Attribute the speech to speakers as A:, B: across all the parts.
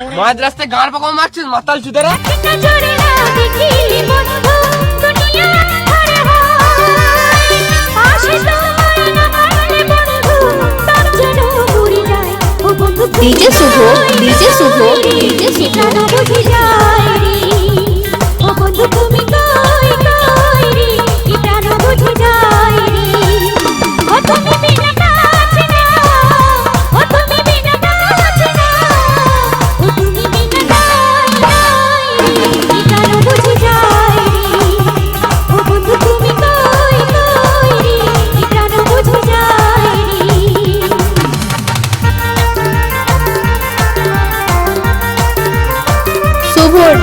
A: মাঝ রাস্তায় গান পাকাও মারছিস মাতাল চুদারা?
B: DJ Shubh DJ Shubh DJ Shubh.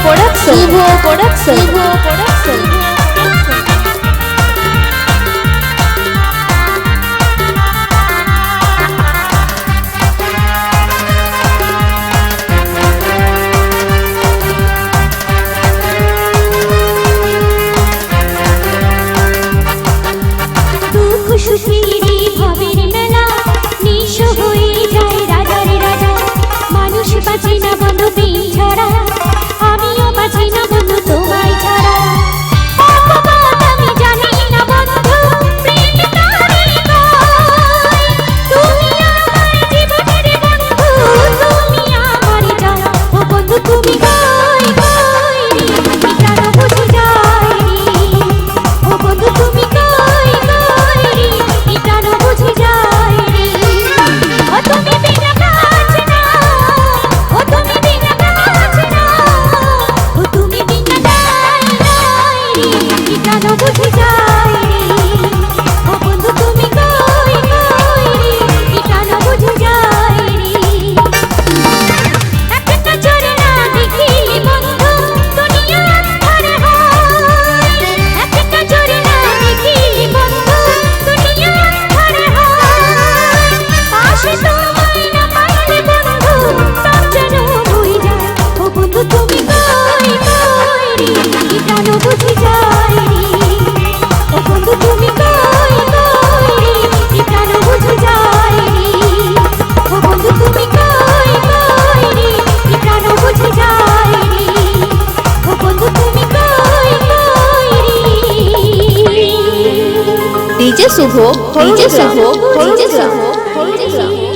C: Production. Production.
B: Production. DJ Shubh DJ Shubh DJ Shubh DJ Shubh.